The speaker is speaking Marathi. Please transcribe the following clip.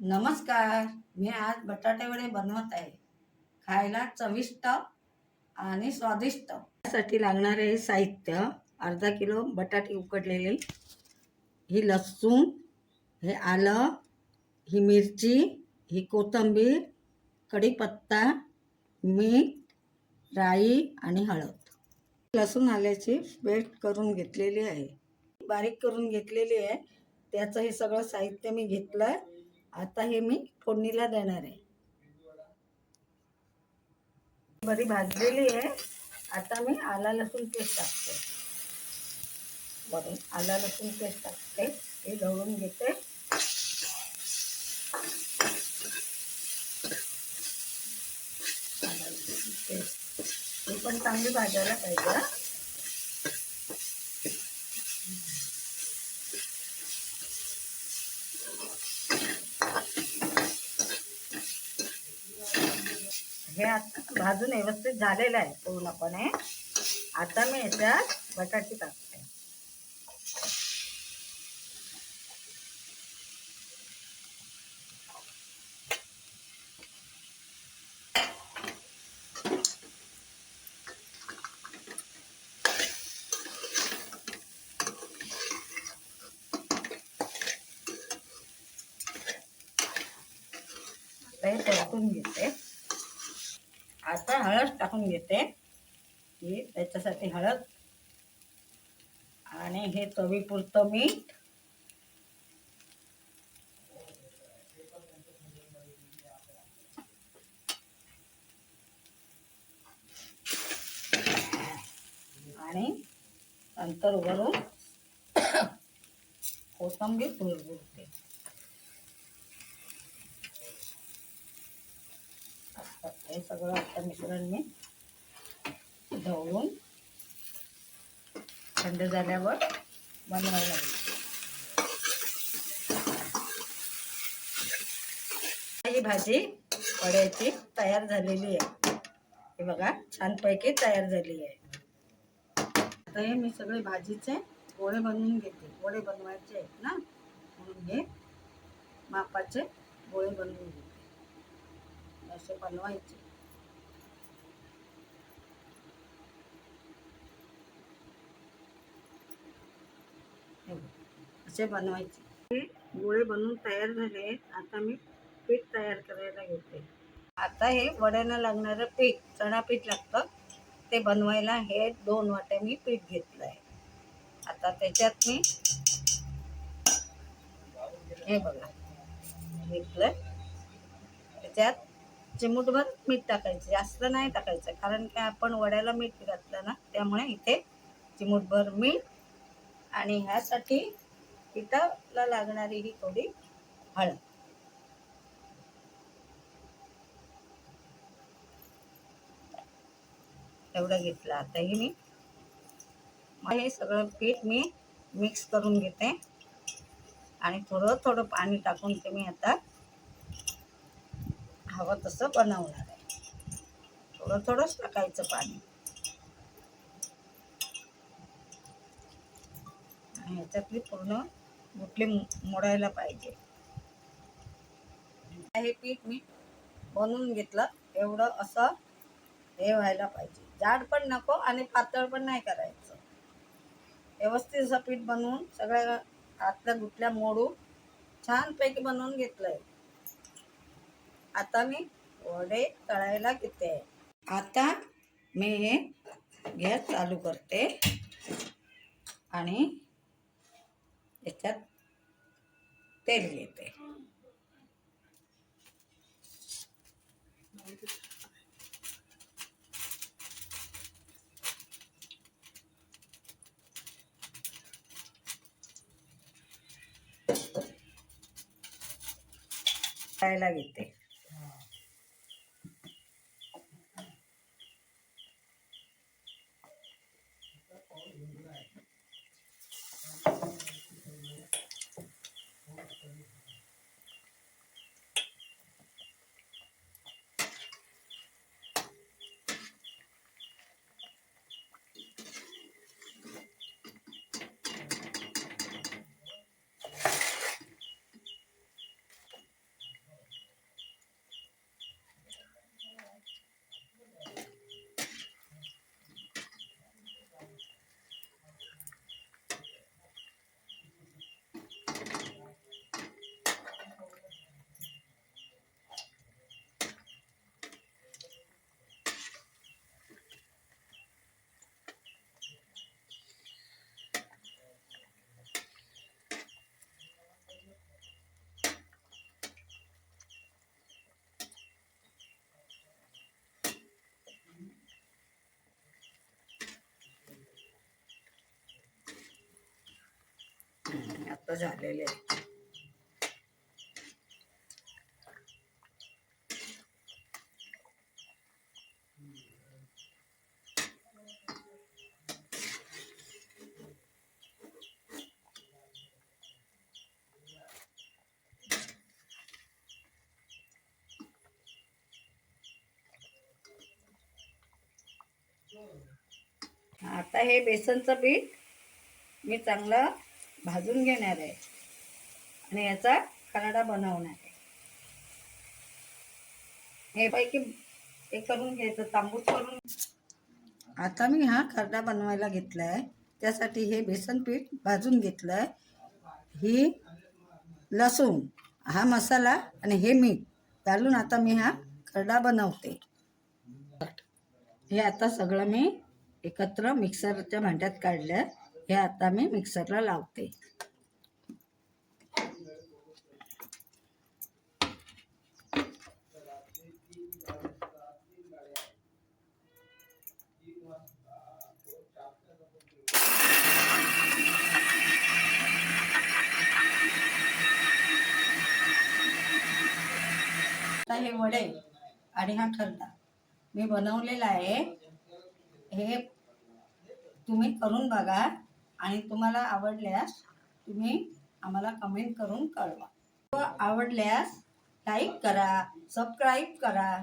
नमस्कार. मी आज बटाटे वडे बनवत आहे. खायला चविष्ट आणि स्वादिष्ट. त्यासाठी लागणारे साहित्य अर्धा किलो बटाटे उकडलेले. ही लसूण हे आलं ही मिरची ही कोथिंबीर कढीपत्ता मीठ राई आणि हळद. लसूण आल्याची पेस्ट करून घेतलेली आहे. बारीक करून घेतलेली आहे. त्याचं हे सगळं साहित्य मी घेतलं आहे आता हे मी फोडणीला देणार आहे. बरी भाजलेली आहे. आता मी आला लसूण पेस्ट टाकते. बरं आला लसूण पेस्ट टाकते. हे ढवळून घेते. पेस्ट. ही पण चांगली भाजायला पाहिजे हे आता भाजून व्यवस्थित झालेलं आहे. पूर्णपणे आता मी याच्यात बटाटे टाकते. आता हे परतून घेते. आता हळद टाकून घेते. ही त्याच्यासाठी हळद. आणि हे चवीपुरतं मीठ. आणि नंतर वरून कोथंबीर भुरभुरते हे सगळं आता मिश्रण मी ढवळून थंड झाल्यावर बनवायला लागेल. ही भाजी वड्याची तयार झालेली आहे. हे बघा छानपैकी तयार झाली आहे. आता हे मी सगळे भाजीचे गोळे बनवून घेते. गोळे बनवायचे आहेत ना? म्हणून हे मापाचे गोळे बनवून घेते. असे बनवायचे हे बघ, घरचे बनवायचे. गोळे बनवून तयार झाले आहेत. आता मी पीठ तयार करायला घेते आता हे वड्याला लागणारं पीठ चणा पीठ लागतं. ते बनवायला हे दोन वाटे मी पीठ घेतलं आहे आता त्याच्यात मी हे बघा घेतलं त्याच्यात चिमूटभर मीठ टाकायचं. जास्त नाही टाकायचं कारण की आपण वड्याला मीठ घातलं ना त्यामुळे इथे चिमूटभर मीठ आणि ह्यासाठी पिठाला लागणारी ही थोडी हळद. एवढं घेतलं. आता हे मी मग हे सगळं पीठ मी मिक्स करून घेते. आणि थोडं थोडं पाणी टाकून ते मी आता हवं तसं बनवणार आहे. थोडं थोडंच टाकायचं पाणी. आणि ह्याच्यातली पूर्ण मुठले मोडायला पाहिजे. हे पीठ मी बनवून घेतलं. एवढं असं हे व्हायला पाहिजे. जाड पण नको आणि पातळ पण नाही करायचं. व्यवस्थित असं पीठ बनवून सगळ्या आतल्या गुटल्या मोडून छानपैकी बनवून घेतलंय. आता मी वडे तळायला घेते. आता मी हे गॅस चालू करते. आणि याच्यात तेल घेते घट्ट झालेले आहेत. आता हे बेसनचं पीठ मी चांगलं भाजून घेणार आहे. आणि याचा खराडा बनवणार आहे. हे पैकी हे करून घ्यायचं तांबूस करून. आता मी हा खरडा बनवायला घेतला आहे त्यासाठी हे बेसन पीठ भाजून घेतलं आहे ही लसूण हा मसाला आणि हे मीठ घालून आता मी हा खरडा बनवते. हे आता सगळं मी एकत्र मिक्सरच्या भांड्यात काढलं हे आता मी मिक्सरला लावते. आता हे वडे आणि हा खरडा मी बनवलेला आहे. हे तुम्ही करून बघा. आणि तुम्हाला आवडल्यास तुम्ही आम्हाला कमेंट करून कळवा. व आवडल्यास लाईक करा सबस्क्राईब करा.